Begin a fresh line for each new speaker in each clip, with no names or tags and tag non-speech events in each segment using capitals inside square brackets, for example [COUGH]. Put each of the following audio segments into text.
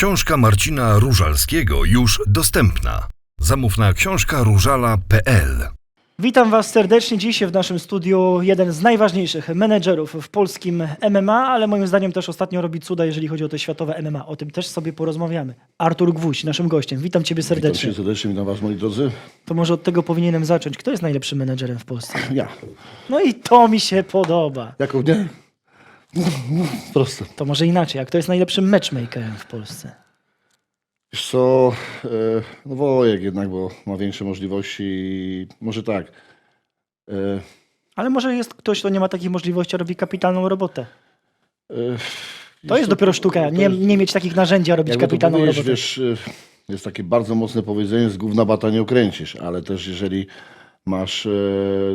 Książka Marcina Różalskiego już dostępna. Zamów na książkaróżala.pl
Witam Was serdecznie. Dziś w naszym studiu jeden z najważniejszych menedżerów w polskim MMA, ale moim zdaniem też ostatnio robi cuda, jeżeli chodzi o to światowe MMA. O tym też sobie porozmawiamy. Artur Gwóźdź, naszym gościem. Witam Ciebie
Witam
serdecznie.
się serdecznie, witam Was moi drodzy.
To może od tego powinienem zacząć. Kto jest najlepszym menedżerem w Polsce?
Ja.
No i to mi się podoba.
Jaką nie? Proste.
To może inaczej. A kto jest najlepszym matchmakerem w Polsce?
Wiesz co, e, no Wojek jednak, bo ma większe możliwości i może tak. E,
Ale może jest ktoś, kto nie ma takich możliwości, a robi kapitalną robotę.
e,
To jest
co,
dopiero sztuka.
to
Nie,
jest-
nie mieć takich narzędzi, a robić
jakby to
kapitalną
powiedzieć,
robotę.
wiesz, e, jest takie bardzo mocne powiedzenie, z gówna bata nie okręcisz, ale też jeżeli masz e,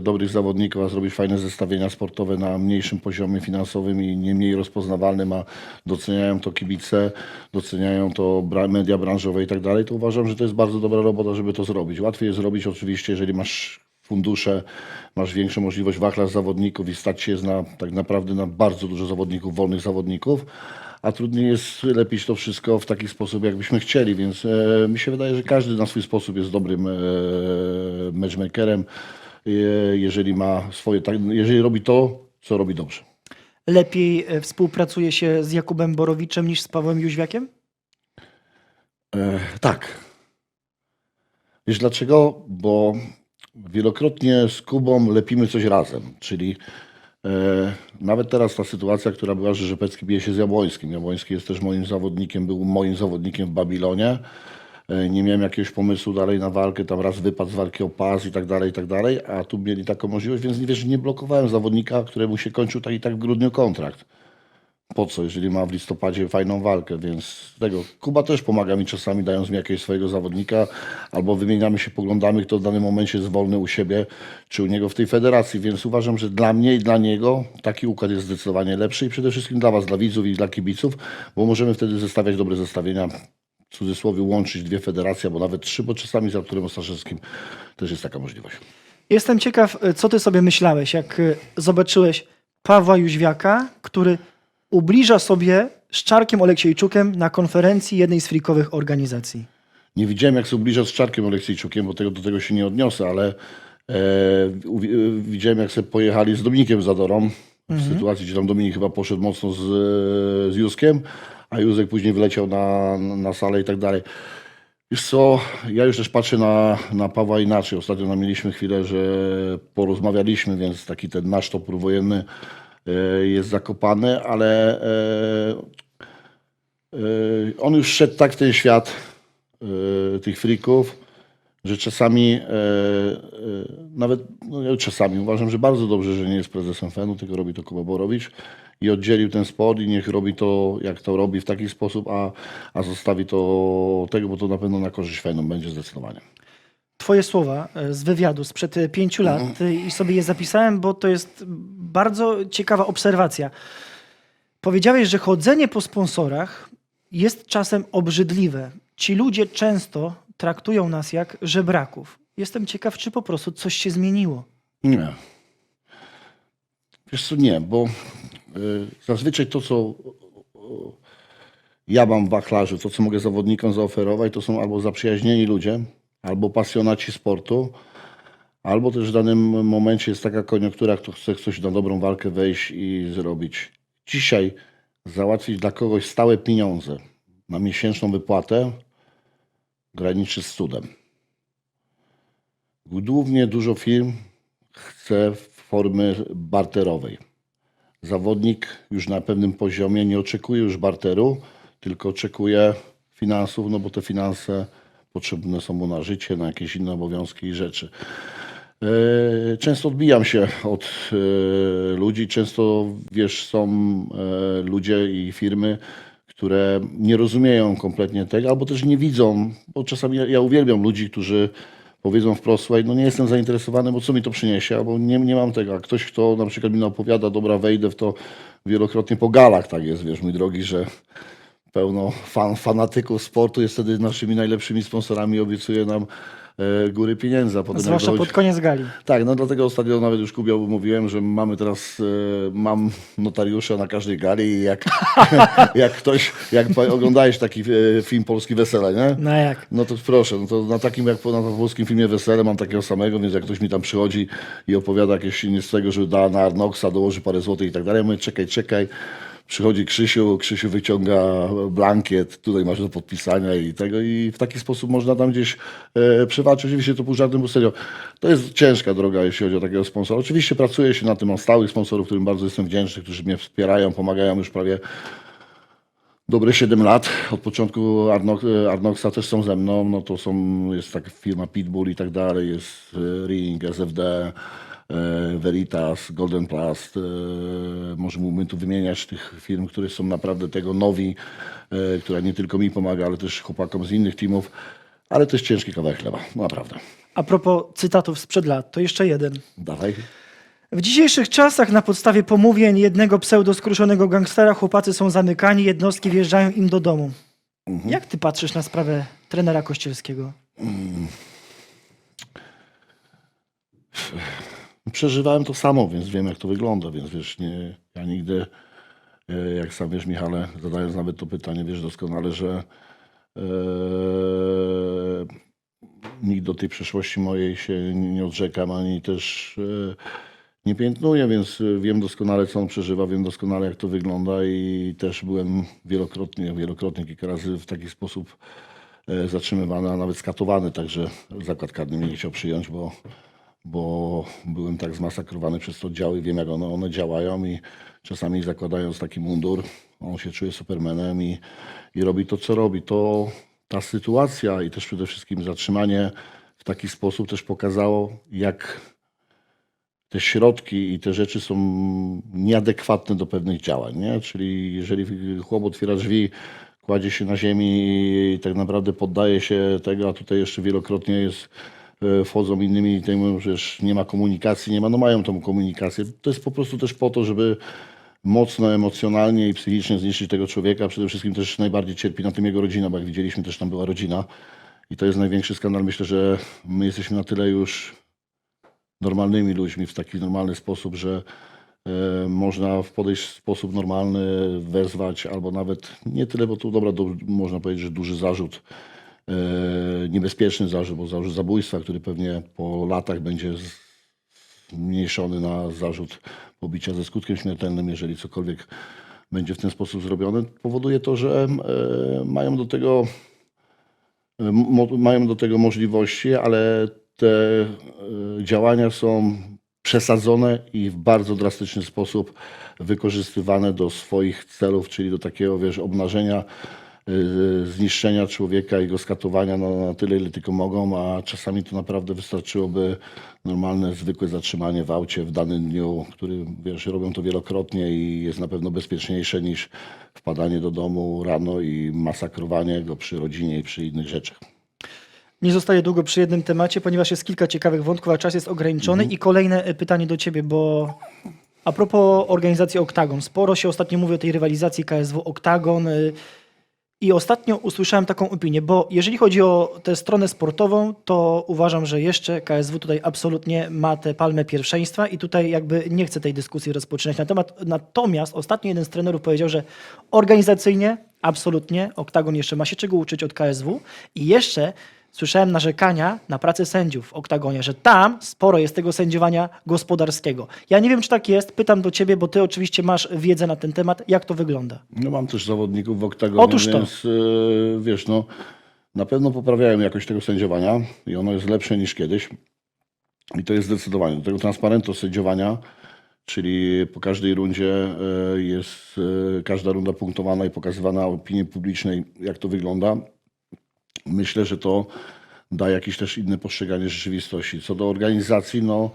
dobrych zawodników, a zrobisz fajne zestawienia sportowe na mniejszym poziomie finansowym i nie mniej rozpoznawalnym, a doceniają to kibice, doceniają to bra- media branżowe i tak dalej, to uważam, że to jest bardzo dobra robota, żeby to zrobić. Łatwiej jest zrobić oczywiście, jeżeli masz fundusze, masz większą możliwość wachlarz zawodników i stać się na, tak naprawdę na bardzo dużo zawodników, wolnych zawodników, a trudniej jest lepić to wszystko w taki sposób, jakbyśmy chcieli, więc e, mi się wydaje, że każdy na swój sposób jest dobrym e, matchmakerem, e, jeżeli ma swoje, tak, jeżeli robi to, co robi dobrze.
Lepiej e, współpracuje się z Jakubem Borowiczem niż z Pawłem Jóźwiakiem?
E, tak. Wiesz dlaczego? Bo wielokrotnie z Kubą lepimy coś razem, czyli nawet teraz ta sytuacja, która była, że Rzepecki bije się z Jabłońskim. Jabłoński jest też moim zawodnikiem, był moim zawodnikiem w Babilonie. E, Nie miałem jakiegoś pomysłu dalej na walkę, tam raz wypadł z walki o pas i tak dalej, i tak dalej, a tu mieli taką możliwość, więc wiesz, nie blokowałem zawodnika, któremu się kończył tak i tak w grudniu kontrakt po co, jeżeli ma w listopadzie fajną walkę, więc tego. Kuba też pomaga mi czasami, dając mi jakiegoś swojego zawodnika, albo wymieniamy się poglądami, kto w danym momencie jest wolny u siebie, czy u niego w tej federacji, więc uważam, że dla mnie i dla niego taki układ jest zdecydowanie lepszy i przede wszystkim dla was, dla widzów i dla kibiców, bo możemy wtedy zestawiać dobre zestawienia, w cudzysłowie łączyć dwie federacje, albo nawet trzy, bo czasami z Arturem Ostaszewskim też jest taka możliwość.
Jestem ciekaw, e, co ty sobie myślałeś, jak e, zobaczyłeś Pawła Jóźwiaka, który ubliża sobie z Czarkiem Oleksiejczukiem na konferencji jednej z frikowych organizacji.
Nie widziałem, jak się zbliża z Czarkiem Oleksijczukiem, bo tego, do tego się nie odniosę, ale e, uwi- e, widziałem, jak sobie pojechali z Dominikiem Zadorą, w sytuacji, gdzie tam Dominik chyba poszedł mocno z, e, z Józkiem, a Józek później wyleciał na, na salę i tak dalej. Wiesz co, ja już też patrzę na, na Pawła inaczej. Ostatnio mieliśmy chwilę, że porozmawialiśmy, więc taki ten nasz topór wojenny e, jest zakopany, ale e, e, on już szedł tak w ten świat e, tych frików, że czasami, e, e, nawet no, ja czasami uważam, że bardzo dobrze, że nie jest prezesem FEN-u, tylko robi to Kuba Borowicz i oddzielił ten sport i niech robi to, jak to robi w taki sposób, a, a zostawi to tego, bo to na pewno na korzyść FEN-u będzie zdecydowanie.
Twoje słowa e, z wywiadu sprzed e, pięciu lat e, i sobie je zapisałem, bo to jest bardzo ciekawa obserwacja. Powiedziałeś, że chodzenie po sponsorach jest czasem obrzydliwe. Ci ludzie często traktują nas jak żebraków. Jestem ciekaw, czy po prostu coś się zmieniło.
Nie. Wiesz co, nie, bo y, zazwyczaj to, co ja mam w wachlarzu, to, co mogę zawodnikom zaoferować, to są albo zaprzyjaźnieni ludzie, albo pasjonaci sportu, albo też w danym momencie jest taka koniunktura, kto chce coś na dobrą walkę wejść i zrobić. Dzisiaj załatwić dla kogoś stałe pieniądze na miesięczną wypłatę graniczy z cudem. Głównie dużo firm chce formy barterowej. Zawodnik już na pewnym poziomie nie oczekuje już barteru, tylko oczekuje finansów, no bo te finanse potrzebne są mu na życie, na jakieś inne obowiązki i rzeczy. E, Często odbijam się od e, ludzi, często wiesz, są e, ludzie i firmy, które nie rozumieją kompletnie tego, albo też nie widzą, bo czasami ja, ja uwielbiam ludzi, którzy powiedzą wprost, słuchaj, no nie jestem zainteresowany, bo co mi to przyniesie, albo nie, nie mam tego. A ktoś, kto na przykład mi opowiada, dobra, wejdę w to wielokrotnie po galach, tak jest, wiesz, mój drogi, że pełno fan, fanatyków sportu jest wtedy naszymi najlepszymi sponsorami, obiecuje nam góry pieniędzy. a potem jak
Zwłaszcza pod koniec gali.
tak, no dlatego ostatnio nawet już Kubio mówiłem, że mamy teraz, e, mam notariusza na każdej gali i jak, [LAUGHS] jak ktoś, jak oglądałeś taki e, film Polski Wesele, nie?
No jak?
No to proszę, no to na takim jak na polskim filmie Wesele mam takiego samego, więc jak ktoś mi tam przychodzi i opowiada jakieś nic z tego, że da na Arnoxa, dołoży parę złotych i tak dalej, ja mówię czekaj, czekaj. Przychodzi Krzysiu, Krzysiu wyciąga blankiet, tutaj masz do podpisania i tego i w taki sposób można tam gdzieś e. Oczywiście to żartem, pół serio. To jest ciężka droga, jeśli chodzi o takiego sponsora. Oczywiście pracuję się na tym, mam stałych sponsorów, którym bardzo jestem wdzięczny, którzy mnie wspierają, pomagają już prawie dobre 7 lat. Od początku Arno, Arnoxa też są ze mną. No to są, jest taka firma Pitbull i tak dalej, jest e, Ring, SFD, e, Veritas, Golden Plast. e, Może mógłbym tu wymieniać tych firm, które są naprawdę tego nowi, e, która nie tylko mi pomaga, ale też chłopakom z innych teamów. Ale to jest ciężki kawałek chleba, no naprawdę.
A propos cytatów sprzed lat, to jeszcze jeden.
Dawaj.
W dzisiejszych czasach na podstawie pomówień jednego pseudo-skruszonego gangstera chłopacy są zamykani, jednostki wjeżdżają im do domu. Jak ty patrzysz na sprawę trenera Kościelskiego?
Przeżywałem to samo, więc wiem, jak to wygląda, więc wiesz, nie, ja nigdy, e, jak sam wiesz, Michale, zadając nawet to pytanie, wiesz doskonale, że e, nikt do tej przeszłości mojej się nie odrzekam, ani też e, nie piętnuję, więc wiem doskonale, co on przeżywa, wiem doskonale, jak to wygląda i też byłem wielokrotnie, wielokrotnie, kilka razy w taki sposób e, zatrzymywany, a nawet skatowany, także zakład karny mnie nie chciał przyjąć, bo bo byłem tak zmasakrowany przez oddziały, wiem jak one, one działają i czasami zakładając taki mundur, on się czuje supermanem i, i robi to, co robi. To ta sytuacja i też przede wszystkim zatrzymanie w taki sposób też pokazało, jak te środki i te rzeczy są nieadekwatne do pewnych działań. Nie? Czyli jeżeli chłop otwiera drzwi, kładzie się na ziemi i tak naprawdę poddaje się tego, a tutaj jeszcze wielokrotnie jest wchodzą innymi i tutaj mówią, że już nie ma komunikacji, nie ma, no mają tą komunikację. To jest po prostu też po to, żeby mocno emocjonalnie i psychicznie zniszczyć tego człowieka. Przede wszystkim też najbardziej cierpi na tym jego rodzina, bo jak widzieliśmy też tam była rodzina i to jest największy skandal. Myślę, że my jesteśmy na tyle już normalnymi ludźmi w taki normalny sposób, że e, można w podejść w sposób normalny, wezwać, albo nawet nie tyle, bo tu dobra, do, można powiedzieć, że duży zarzut, e, niebezpieczny zarzut, bo zarzut zabójstwa, który pewnie po latach będzie zmniejszony na zarzut pobicia ze skutkiem śmiertelnym, jeżeli cokolwiek będzie w ten sposób zrobione, powoduje to, że e, mają do tego mo, mają do tego możliwości, ale te e, działania są przesadzone i w bardzo drastyczny sposób wykorzystywane do swoich celów, czyli do takiego, wiesz, obnażenia, e, zniszczenia człowieka i go skatowania na, na tyle, ile tylko mogą, a czasami to naprawdę wystarczyłoby normalne, zwykłe zatrzymanie w aucie w danym dniu, który, wiesz, robią to wielokrotnie i jest na pewno bezpieczniejsze niż wpadanie do domu rano i masakrowanie go przy rodzinie i przy innych rzeczach.
Nie zostaję długo przy jednym temacie, ponieważ jest kilka ciekawych wątków, a czas jest ograniczony. I kolejne e, pytanie do ciebie, bo a propos organizacji Oktagon. Sporo się ostatnio mówi o tej rywalizacji KSW Oktagon. I ostatnio usłyszałem taką opinię, bo jeżeli chodzi o tę stronę sportową, to uważam, że jeszcze KSW tutaj absolutnie ma tę palmę pierwszeństwa i tutaj jakby nie chcę tej dyskusji rozpoczynać na temat. Natomiast ostatnio jeden z trenerów powiedział, że organizacyjnie absolutnie Oktagon jeszcze ma się czego uczyć od KSW i jeszcze słyszałem narzekania na pracę sędziów w Oktagonie, że tam sporo jest tego sędziowania gospodarskiego. Ja nie wiem, czy tak jest, pytam do ciebie, bo ty oczywiście masz wiedzę na ten temat. Jak to wygląda?
No mam też zawodników w oktagonie,
Otóż to.
więc e, wiesz, no na pewno poprawiają jakość tego sędziowania i ono jest lepsze niż kiedyś. I to jest zdecydowanie. Do tego transparentu sędziowania, czyli po każdej rundzie e, jest e, każda runda punktowana i pokazywana opinii publicznej, jak to wygląda. Myślę, że to da jakieś też inne postrzeganie rzeczywistości. Co do organizacji, no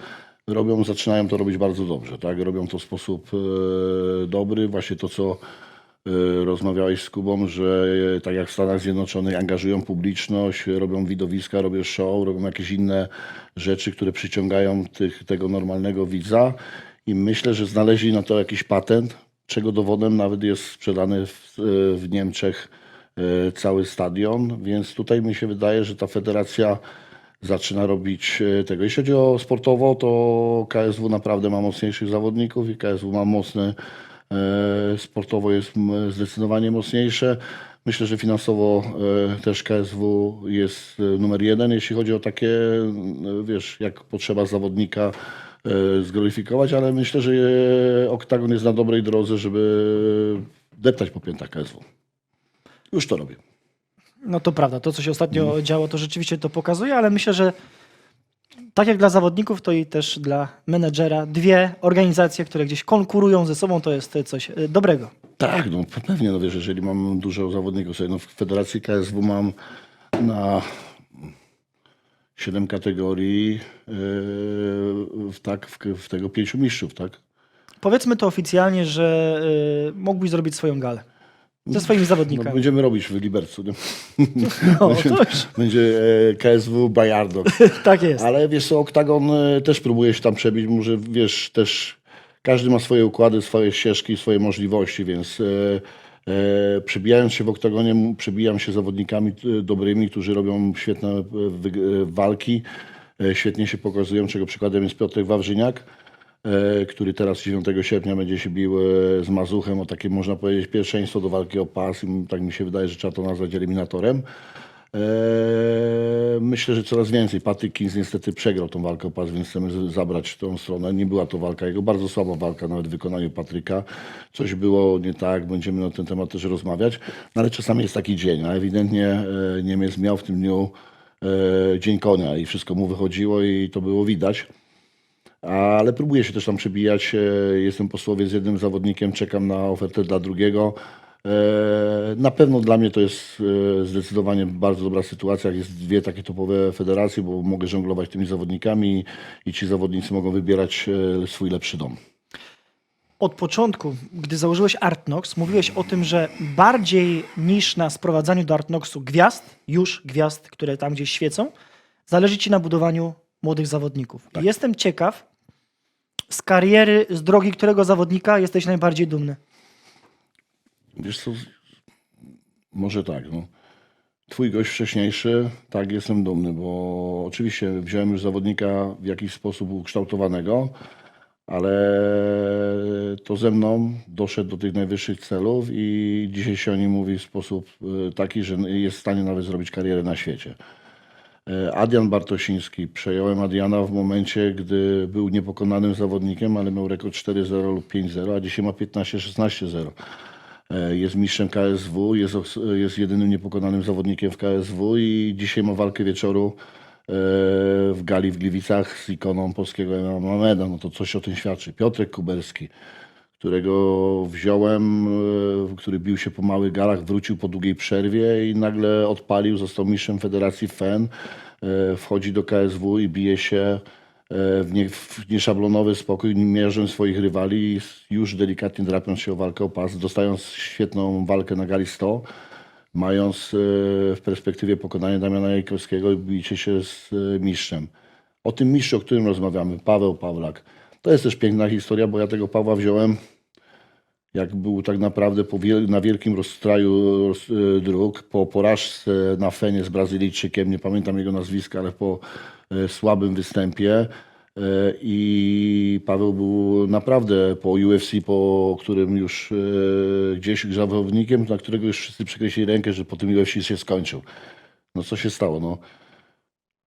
robią, zaczynają to robić bardzo dobrze, tak? Robią to w sposób e, dobry, właśnie to, co e, rozmawiałeś z Kubą, że e, tak jak w Stanach Zjednoczonych angażują publiczność, robią widowiska, robią show, robią jakieś inne rzeczy, które przyciągają tych, tego normalnego widza i myślę, że znaleźli na to jakiś patent, czego dowodem nawet jest sprzedany w, w Niemczech cały stadion, więc tutaj mi się wydaje, że ta federacja zaczyna robić e, tego. Jeśli chodzi o sportowo, to KSW naprawdę ma mocniejszych zawodników i KSW ma mocne, e, sportowo jest zdecydowanie mocniejsze. Myślę, że finansowo e, też KSW jest e, numer jeden, jeśli chodzi o takie, e, wiesz, jak potrzeba zawodnika e, zglorifikować, ale myślę, że e, Oktagon jest na dobrej drodze, żeby deptać po piętach KSW. Już to robię.
No to prawda, to co się ostatnio
Mhm.
działo, to rzeczywiście to pokazuje, ale myślę, że tak jak dla zawodników, to i też dla menedżera. Dwie organizacje, które gdzieś konkurują ze sobą, to jest coś e, dobrego.
Tak, no pe- pewnie, no wiesz, jeżeli mam dużo zawodników, sobie, no w Federacji KSW mam na siedem kategorii, yy, w, tak, w, w tego pięciu mistrzów, tak?
Powiedzmy to oficjalnie, że y, mógłbyś zrobić swoją galę ze swoimi
No,
zawodnikami.
będziemy robić w Libercu?
No, już,
Będzie e, KSW Bajardo. [LAUGHS]
tak jest.
Ale wiesz co, Oktagon e, też próbuje się tam przebić, może wiesz, też każdy ma swoje układy, swoje ścieżki, swoje możliwości, więc e, e, przebijając się w Oktagonie, przebijam się zawodnikami dobrymi, którzy robią świetne e, walki, świetnie się pokazują, czego przykładem jest Piotrek Wawrzyniak, który teraz 9 sierpnia będzie się bił e, z Mazuchem o takie, można powiedzieć, pierwszeństwo do walki o pas i tak mi się wydaje, że trzeba to nazwać eliminatorem. Eee, Myślę, że coraz więcej. Patryk Kings niestety przegrał tą walkę o pas, więc chcemy zabrać tą stronę. Nie była to walka jego, bardzo słaba walka nawet w wykonaniu Patryka. Coś było nie tak, będziemy na ten temat też rozmawiać. No, ale czasami jest taki dzień, a ewidentnie e, Niemiec miał w tym dniu e, dzień konia i wszystko mu wychodziło i to było widać. Ale próbuję się też tam przebijać. E, Jestem posłowie z jednym zawodnikiem, czekam na ofertę dla drugiego. E, Na pewno dla mnie to jest e, zdecydowanie bardzo dobra sytuacja. Jest dwie takie topowe federacje, bo mogę żonglować tymi zawodnikami i ci zawodnicy mogą wybierać swój lepszy dom.
Od początku, gdy założyłeś Artnox, mówiłeś o tym, że bardziej niż na sprowadzaniu do Artnoxu gwiazd, już gwiazd, które tam gdzieś świecą, zależy ci na budowaniu młodych zawodników. I Jestem ciekaw, z kariery, z drogi którego zawodnika jesteś najbardziej dumny?
Wiesz co, może tak, no. Twój gość wcześniejszy, tak, jestem dumny, bo oczywiście wziąłem już zawodnika w jakiś sposób ukształtowanego, ale to ze mną doszedł do tych najwyższych celów i dzisiaj się o nim mówi w sposób e, taki, że jest w stanie nawet zrobić karierę na świecie. E, Adrian Bartosiński. Przejąłem Adriana w momencie, gdy był niepokonanym zawodnikiem, ale miał rekord 4-0 lub 5-0, a dzisiaj ma 15-16-0. E, Jest mistrzem KSW, jest, jest jedynym niepokonanym zawodnikiem w KSW i dzisiaj ma walkę wieczoru e, w gali w Gliwicach z ikoną polskiego Mameda. No to coś o tym świadczy. Piotrek Kuberski, którego wziąłem, e, który bił się po małych galach, wrócił po długiej przerwie i nagle odpalił, został mistrzem Federacji FEN, e, wchodzi do KSW i bije się e, w, nie, w nieszablonowy spokój, mierząc swoich rywali, już delikatnie drapiąc się o walkę o pas, dostając świetną walkę na gali 100, mając w perspektywie pokonanie Damiana Jajkowskiego i bicie się z mistrzem. O tym mistrzu, o którym rozmawiamy, Paweł Pawlak. To jest też piękna historia, bo ja tego Pawła wziąłem jak był tak naprawdę wiel- na wielkim rozstraju roz, e, dróg, po porażce na Fenie z Brazylijczykiem, nie pamiętam jego nazwiska, ale po e, słabym występie. E, I Paweł był naprawdę po UFC, po którym już e, gdzieś zawodnikiem, na którego już wszyscy przykreślili rękę, że po tym UFC się skończył. No co się stało? No,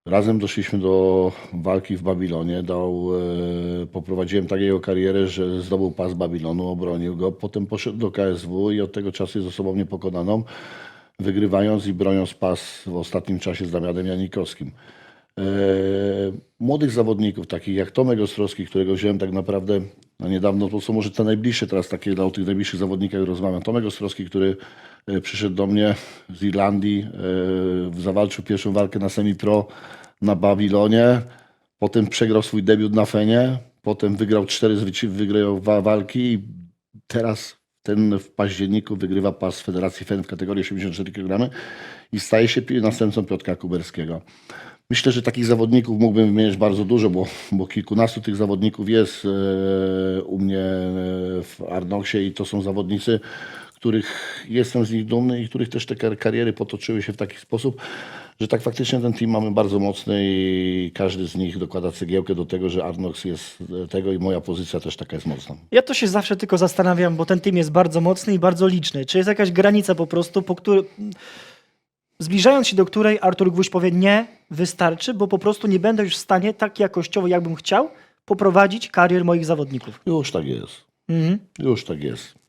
Razem doszliśmy do walki w Babilonie. Dał, e, poprowadziłem tak jego karierę, że zdobył pas Babilonu, obronił go. Potem poszedł do KSW i od tego czasu jest osobą niepokonaną, wygrywając i broniąc pas w ostatnim czasie z Damianem Janikowskim. E, młodych zawodników, takich jak Tomek Ostrowski, którego wziąłem tak naprawdę na niedawno, to są może te najbliższe teraz takie o tych najbliższych zawodnikach rozmawiam. Tomek Ostrowski, który przyszedł do mnie z Irlandii, e, zawalczył pierwszą walkę na semi-pro na Babilonie, potem przegrał swój debiut na Fenie, potem wygrał cztery wygrał wa- walki i teraz ten w październiku wygrywa pas Federacji FEN w kategorii 84 kg i staje się następcą Piotra Kuberskiego. Myślę, że takich zawodników mógłbym wymienić bardzo dużo, bo, bo kilkunastu tych zawodników jest e, u mnie e, w Arnoxie i to są zawodnicy, których jestem z nich dumny i których też te kar- kariery potoczyły się w taki sposób, że tak faktycznie ten team mamy bardzo mocny i każdy z nich dokłada cegiełkę do tego, że Arnox jest e, tego i moja pozycja też taka jest mocna.
Ja to się zawsze tylko zastanawiam, bo ten team jest bardzo mocny i bardzo liczny. Czy jest jakaś granica po prostu, po której. Zbliżając się do której Artur Gwóźdź powie nie, wystarczy, bo po prostu nie będę już w stanie tak jakościowo, jakbym chciał, poprowadzić karier moich zawodników.
Już tak jest.
Mhm.
Już tak jest.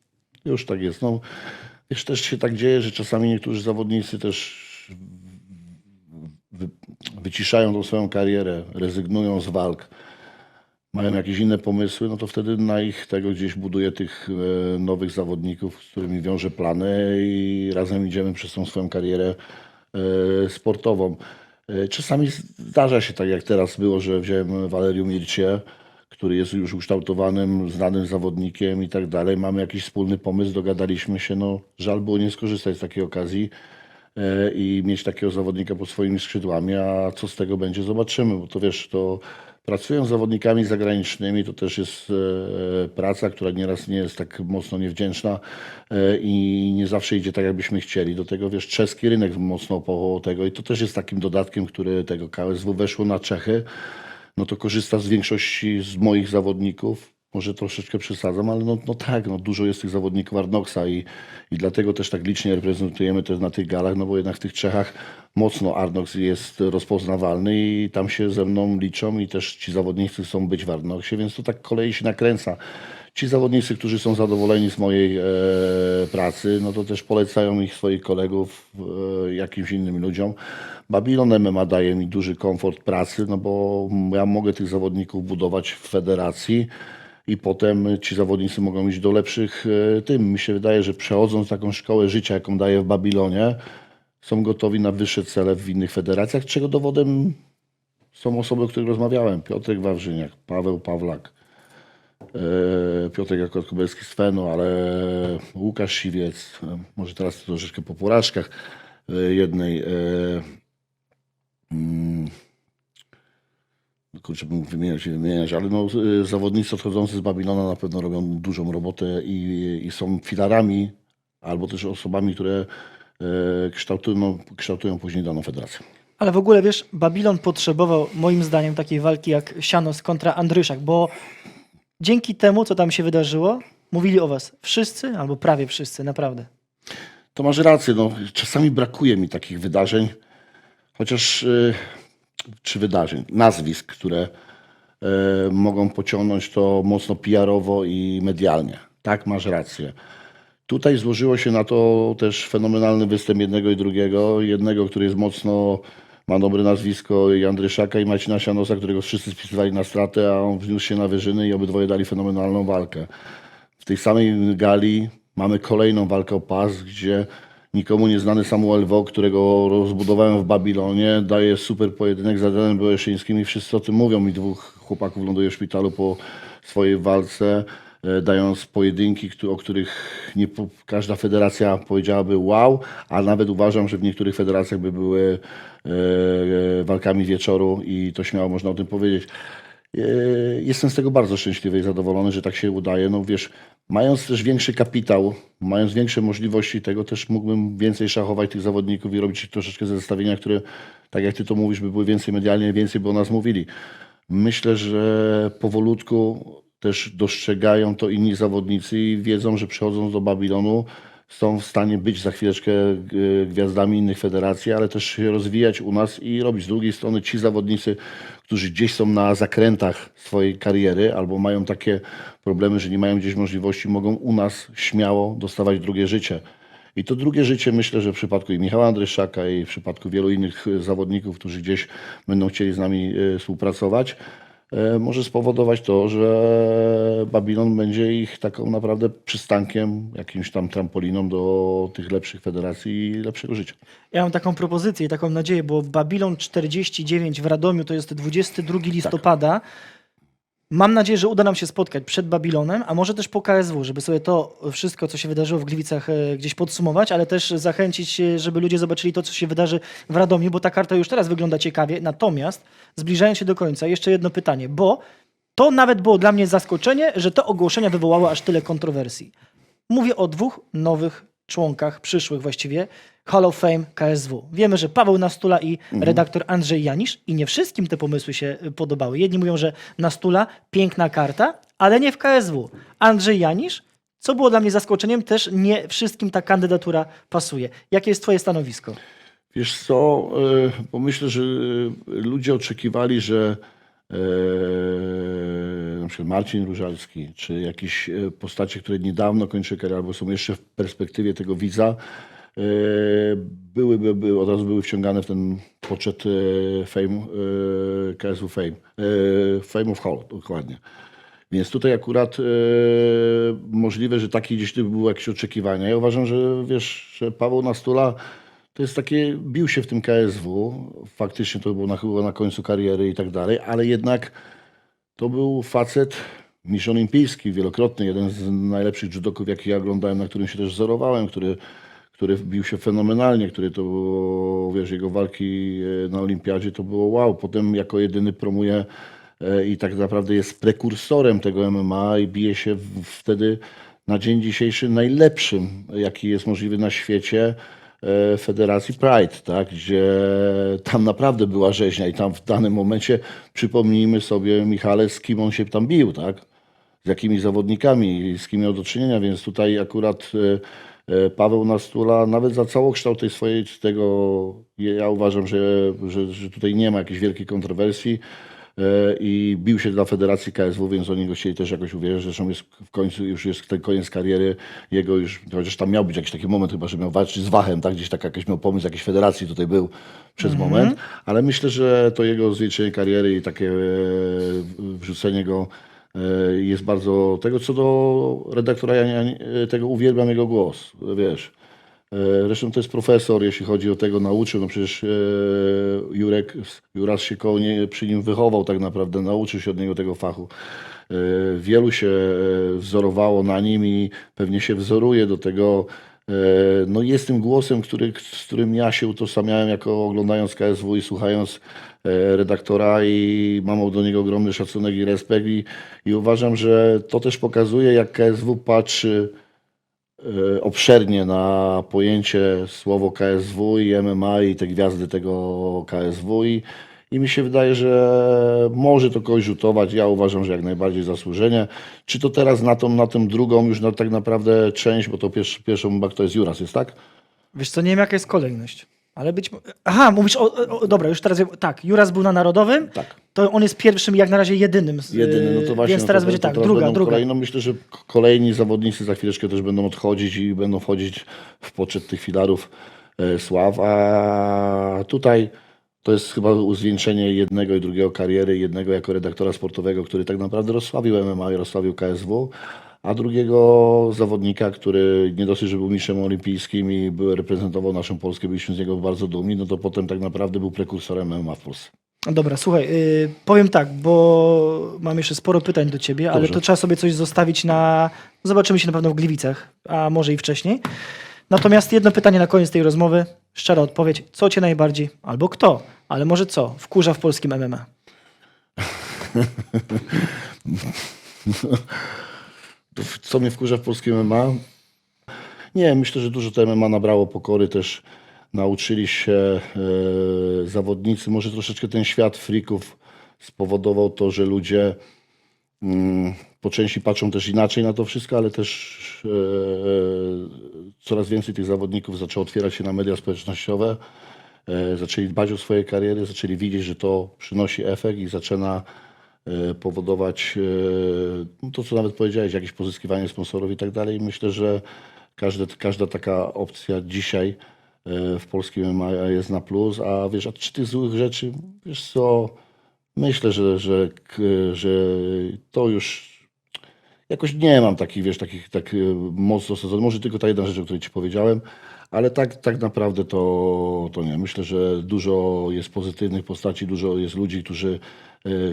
Już tak jest. No, wiesz, też się tak dzieje, że czasami niektórzy zawodnicy też wy, wyciszają tą swoją karierę, rezygnują z walk, mają jakieś inne pomysły, no to wtedy na ich tego gdzieś buduje tych e, nowych zawodników, z którymi wiąże plany i razem idziemy przez tą swoją karierę e, sportową. E, Czasami zdarza się tak, jak teraz było, że wziąłem Walerium Mircie, który jest już ukształtowanym, znanym zawodnikiem i tak dalej. Mamy jakiś wspólny pomysł, dogadaliśmy się. No, żal było nie skorzystać z takiej okazji e, i mieć takiego zawodnika pod swoimi skrzydłami, a co z tego będzie, zobaczymy, bo to wiesz, to pracując z zawodnikami zagranicznymi, to też jest e, praca, która nieraz nie jest tak mocno niewdzięczna e, i nie zawsze idzie tak, jakbyśmy chcieli. Do tego, wiesz, czeski rynek mocno po tego i to też jest takim dodatkiem, który tego KSW weszło na Czechy, no to korzysta z większości z moich zawodników. Może troszeczkę przesadzam, ale no, no tak, no dużo jest tych zawodników Arnoxa i, i dlatego też tak licznie reprezentujemy też na tych galach, no bo jednak w tych Czechach mocno Arnox jest rozpoznawalny i tam się ze mną liczą i też ci zawodnicy chcą być w Arnoxie, więc to tak kolei się nakręca. Ci zawodnicy, którzy są zadowoleni z mojej e, pracy, no to też polecają ich swoich kolegów e, jakimś innym ludziom. Babylon MMA daje mi duży komfort pracy, no bo ja mogę tych zawodników budować w federacji i potem ci zawodnicy mogą iść do lepszych e, tym. Mi się wydaje, że przechodząc taką szkołę życia, jaką daję w Babilonie, są gotowi na wyższe cele w innych federacjach, czego dowodem są osoby, o których rozmawiałem. Piotrek Wawrzyniak, Paweł Pawlak, Piotrek Jakub-Kubelski z Fenu, ale Łukasz Siwiec, e, może teraz troszeczkę po porażkach e, jednej. e, mm, kurczę, bym wymieniać wymieniać, ale no, zawodnicy odchodzący z Babilona na pewno robią dużą robotę i, i są filarami albo też osobami, które e, kształtują, no, kształtują później daną federację.
Ale w ogóle wiesz, Babilon potrzebował moim zdaniem takiej walki jak Sianos kontra Andryszak, bo dzięki temu, co tam się wydarzyło, mówili o was wszyscy, albo prawie wszyscy, naprawdę.
To masz rację, no, czasami brakuje mi takich wydarzeń, chociaż y, czy wydarzeń, nazwisk, które e, mogą pociągnąć to mocno PR-owo i medialnie. Tak, masz rację. Tutaj złożyło się na to też fenomenalny występ jednego i drugiego. Jednego, który jest mocno, ma dobre nazwisko i Andryszaka i Macina Sianosa, którego wszyscy spisywali na stratę, a on wniósł się na wyżyny i obydwoje dali fenomenalną walkę. W tej samej gali mamy kolejną walkę o pas, gdzie nikomu nieznany Samuel Wo, którego rozbudowałem w Babilonie, daje super pojedynek z Adrianem Bełeszyńskim i wszyscy o tym mówią. Mi dwóch chłopaków ląduje w szpitalu po swojej walce, dając pojedynki, o których nie każda federacja powiedziałaby wow, a nawet uważam, że w niektórych federacjach by były e, e, walkami wieczoru i to śmiało można o tym powiedzieć. E, Jestem z tego bardzo szczęśliwy i zadowolony, że tak się udaje. No wiesz, mając też większy kapitał, mając większe możliwości tego, też mógłbym więcej szachować tych zawodników i robić troszeczkę zestawienia, które, tak jak ty to mówisz, by były więcej medialnie, więcej by o nas mówili. Myślę, że powolutku też dostrzegają to inni zawodnicy i wiedzą, że przychodząc do Babilonu są w stanie być za chwileczkę e, gwiazdami innych federacji, ale też się rozwijać u nas i robić z drugiej strony ci zawodnicy, którzy gdzieś są na zakrętach swojej kariery albo mają takie problemy, że nie mają gdzieś możliwości, mogą u nas śmiało dostawać drugie życie. I to drugie życie myślę, że w przypadku i Michała Andryszaka i w przypadku wielu innych e, zawodników, którzy gdzieś będą chcieli z nami e, współpracować, może spowodować to, że Babilon będzie ich taką naprawdę przystankiem, jakimś tam trampoliną do tych lepszych federacji i lepszego życia.
Ja mam taką propozycję i taką nadzieję, bo Babilon 49 w Radomiu to jest 22 listopada. Mam nadzieję, że uda nam się spotkać przed Babilonem, a może też po KSW, żeby sobie to wszystko, co się wydarzyło w Gliwicach e, gdzieś podsumować, ale też zachęcić, e, żeby ludzie zobaczyli to, co się wydarzy w Radomiu, bo ta karta już teraz wygląda ciekawie. Natomiast zbliżając się do końca, jeszcze jedno pytanie, bo to nawet było dla mnie zaskoczenie, że to ogłoszenia wywołało aż tyle kontrowersji. Mówię o dwóch nowych członkach, przyszłych właściwie, Hall of Fame KSW. Wiemy, że Paweł Nastula i redaktor Andrzej Janisz i nie wszystkim te pomysły się y, podobały. Jedni mówią, że Nastula, piękna karta, ale nie w KSW. Andrzej Janisz, co było dla mnie zaskoczeniem, też nie wszystkim ta kandydatura pasuje. Jakie jest twoje stanowisko?
Wiesz co, e, bo myślę, że e, ludzie oczekiwali, że na przykład Marcin Różalski, czy jakieś e, postacie, które niedawno kończyły karierę, albo są jeszcze w perspektywie tego widza, e, byłyby, by, od razu były wciągane w ten poczet e, Fame, e, KSW Fame, Fame of Hall, dokładnie. Więc tutaj akurat możliwe, że takie gdzieś były jakieś oczekiwania. Ja uważam, że wiesz, że Paweł Nastula to jest takie, bił się w tym KSW, faktycznie to było na, chyba na końcu kariery i tak dalej, ale jednak to był facet, mistrz olimpijski, wielokrotny, jeden z najlepszych judoków, jakich ja oglądałem, na którym się też wzorowałem, który, który bił się fenomenalnie, który to było, wiesz, jego walki e, na olimpiadzie to było wow. Potem jako jedyny promuje e, i tak naprawdę jest prekursorem tego MMA i bije się wtedy na dzień dzisiejszy najlepszym, jaki jest możliwy na świecie Federacji Pride, tak? gdzie tam naprawdę była rzeźnia i tam w danym momencie przypomnijmy sobie Michale, z kim on się tam bił, tak? z jakimi zawodnikami, z kim miał do czynienia, więc tutaj akurat e, e, Paweł Nastula, nawet za całokształt tej swojej, tego, ja uważam, że, że, że tutaj nie ma jakiejś wielkiej kontrowersji e, i bił się dla Federacji KSW, więc oni go chcieli też jakoś uwierzyć, zresztą jest w końcu, już jest ten koniec kariery jego już, chociaż tam miał być jakiś taki moment chyba, że miał walczyć z Wachem, tak, gdzieś tak jakiś miał pomysł jakiejś federacji tutaj był przez moment, ale myślę, że to jego zwieńczenie kariery i takie e, wrzucenie go e, jest bardzo tego, co do redaktora Jania, e, tego uwielbiam jego głos, wiesz. E, Zresztą to jest profesor, jeśli chodzi o tego nauczył, no przecież e, Jurek, Juras się koło nie, przy nim wychował tak naprawdę, nauczył się od niego tego fachu. E, Wielu się wzorowało na nim i pewnie się wzoruje do tego. No jest tym głosem, który, z którym ja się utożsamiałem jako oglądając KSW i słuchając redaktora i mam do niego ogromny szacunek i respekt i, i uważam, że to też pokazuje jak KSW patrzy obszernie na pojęcie słowo KSW i MMA i te gwiazdy tego KSW i, i mi się wydaje, że może to kogoś rzutować. Ja uważam, że jak najbardziej zasłużenie. Czy to teraz na tą, na tą drugą już na tak naprawdę część, bo to pierwszy, pierwszą chyba to jest Juras, jest tak?
Wiesz co, nie wiem jaka jest kolejność. Ale być Aha, mówisz o, o. Dobra, już teraz... Tak, Juras był na Narodowym.
Tak.
To on jest pierwszym, jak na razie jedynym.
Jedyny, no to właśnie.
Więc
no
teraz
to,
będzie
to
tak,
teraz
druga, druga.
Kolejno, myślę, że kolejni zawodnicy za chwileczkę też będą odchodzić i będą wchodzić w poczet tych filarów e, sław, a tutaj to jest chyba zwieńczenie jednego i drugiego kariery, jednego jako redaktora sportowego, który tak naprawdę rozsławił MMA i rozsławił KSW, a drugiego zawodnika, który nie dosyć, że był mistrzem olimpijskim i był, reprezentował naszą Polskę, byliśmy z niego bardzo dumni, no to potem tak naprawdę był prekursorem MMA w Polsce.
Dobra, słuchaj, y, powiem tak, bo mam jeszcze sporo pytań do ciebie, ale
Dobrze.
to trzeba sobie coś zostawić na... Zobaczymy się na pewno w Gliwicach, a może i wcześniej. Natomiast jedno pytanie na koniec tej rozmowy, szczera odpowiedź. Co cię najbardziej, albo kto, ale może co, wkurza w polskim MMA? [LAUGHS]
Co mnie wkurza w polskim MMA? Nie, myślę, że dużo to MMA nabrało pokory też. Nauczyli się e, zawodnicy. Może troszeczkę ten świat frików spowodował to, że ludzie mm, po części patrzą też inaczej na to wszystko, ale też e, coraz więcej tych zawodników zaczęło otwierać się na media społecznościowe. E, zaczęli dbać o swoje kariery, zaczęli widzieć, że to przynosi efekt i zaczyna e, powodować e, no to, co nawet powiedziałeś, jakieś pozyskiwanie sponsorów i tak dalej. Myślę, że każda taka opcja dzisiaj e, w polskim MMA jest na plus, a wiesz, a czy tych złych rzeczy, wiesz co, myślę, że, że, że to już jakoś nie mam takich, wiesz, takich tak e, mocno osadzonych. Może tylko ta jedna rzecz, o której ci powiedziałem, ale tak, tak naprawdę to, to nie. Myślę, że dużo jest pozytywnych postaci, dużo jest ludzi, którzy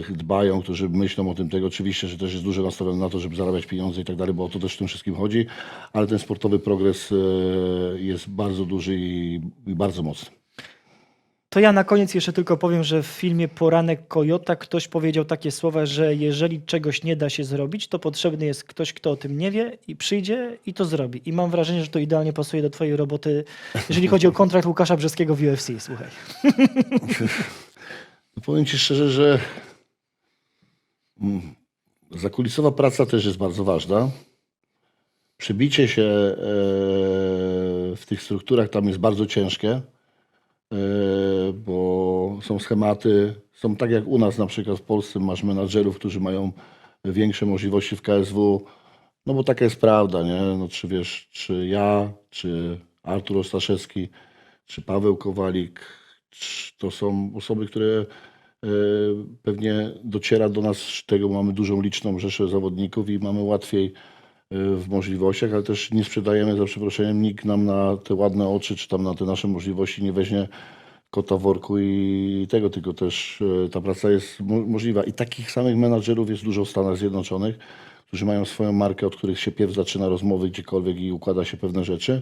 dbają, którzy myślą o tym tego. Oczywiście, że też jest dużo nastawione na to, żeby zarabiać pieniądze i tak dalej, bo o to też w tym wszystkim chodzi, ale ten sportowy progres e, jest bardzo duży i, i bardzo mocny.
To ja na koniec jeszcze tylko powiem, że w filmie Poranek Kojota ktoś powiedział takie słowa, że jeżeli czegoś nie da się zrobić, to potrzebny jest ktoś, kto o tym nie wie i przyjdzie i to zrobi. I mam wrażenie, że to idealnie pasuje do twojej roboty, jeżeli chodzi o kontrakt Łukasza Brzeskiego w UFC. Słuchaj. [LAUGHS]
Powiem Ci szczerze, że mm, zakulisowa praca też jest bardzo ważna. Przebicie się e, w tych strukturach tam jest bardzo ciężkie, e, bo są schematy, są tak jak u nas na przykład w Polsce masz menadżerów, którzy mają większe możliwości w KSW, no bo taka jest prawda, nie? No, czy wiesz, czy ja, czy Artur Ostaszewski, czy Paweł Kowalik, to są osoby, które e, pewnie dociera do nas tego, mamy dużą liczną rzeszę zawodników i mamy łatwiej e, w możliwościach, ale też nie sprzedajemy za przeproszeniem, nikt nam na te ładne oczy, czy tam na te nasze możliwości nie weźmie kota worku i tego, tylko też e, ta praca jest mo- możliwa. I takich samych menadżerów jest dużo w Stanach Zjednoczonych, którzy mają swoją markę, od których się pierw zaczyna rozmowy gdziekolwiek i układa się pewne rzeczy,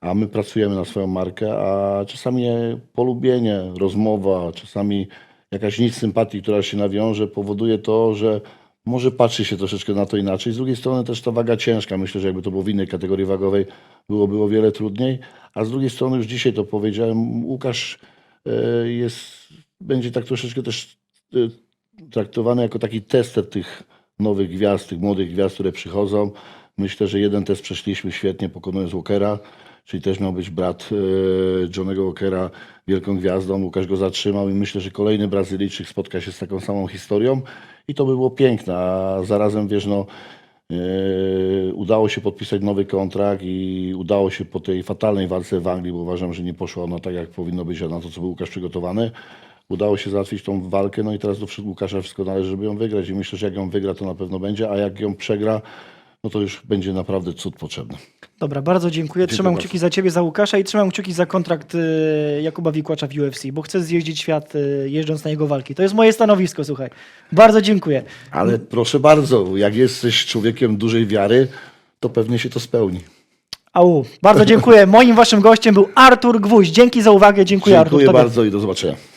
a my pracujemy na swoją markę, a czasami polubienie, rozmowa, czasami jakaś nic sympatii, która się nawiąże, powoduje to, że może patrzy się troszeczkę na to inaczej. Z drugiej strony też ta waga ciężka. Myślę, że jakby to było w innej kategorii wagowej, byłoby o wiele trudniej. A z drugiej strony, już dzisiaj to powiedziałem, Łukasz e, jest, będzie tak troszeczkę też e, traktowany jako taki tester tych nowych gwiazd, tych młodych gwiazd, które przychodzą. Myślę, że jeden test przeszliśmy świetnie, pokonując Walkera, czyli też miał być brat e, Johnego Walkera wielką gwiazdą. Łukasz go zatrzymał i myślę, że kolejny Brazylijczyk spotka się z taką samą historią i to by było piękne, a zarazem wiesz, no e, udało się podpisać nowy kontrakt i udało się po tej fatalnej walce w Anglii, bo uważam, że nie poszło ono tak, jak powinno być, a na to, co był Łukasz przygotowany. Udało się załatwić tą walkę, no i teraz do Łukasza wszystko należy, żeby ją wygrać i myślę, że jak ją wygra, to na pewno będzie, a jak ją przegra, no to już będzie naprawdę cud potrzebny.
Dobra, bardzo dziękuję. Trzymam
bardzo.
kciuki za ciebie, za Łukasza i trzymam kciuki za kontrakt y, Jakuba Wikłacza w UFC, bo chcę zjeździć świat y, jeżdżąc na jego walki. To jest moje stanowisko, słuchaj. Bardzo dziękuję.
Ale proszę bardzo, jak jesteś człowiekiem dużej wiary, to pewnie się to spełni.
Au, bardzo dziękuję. [LAUGHS] Moim waszym gościem był Artur Gwóźdź. Dzięki za uwagę. Dziękuję, Artur.
Dziękuję bardzo i do zobaczenia.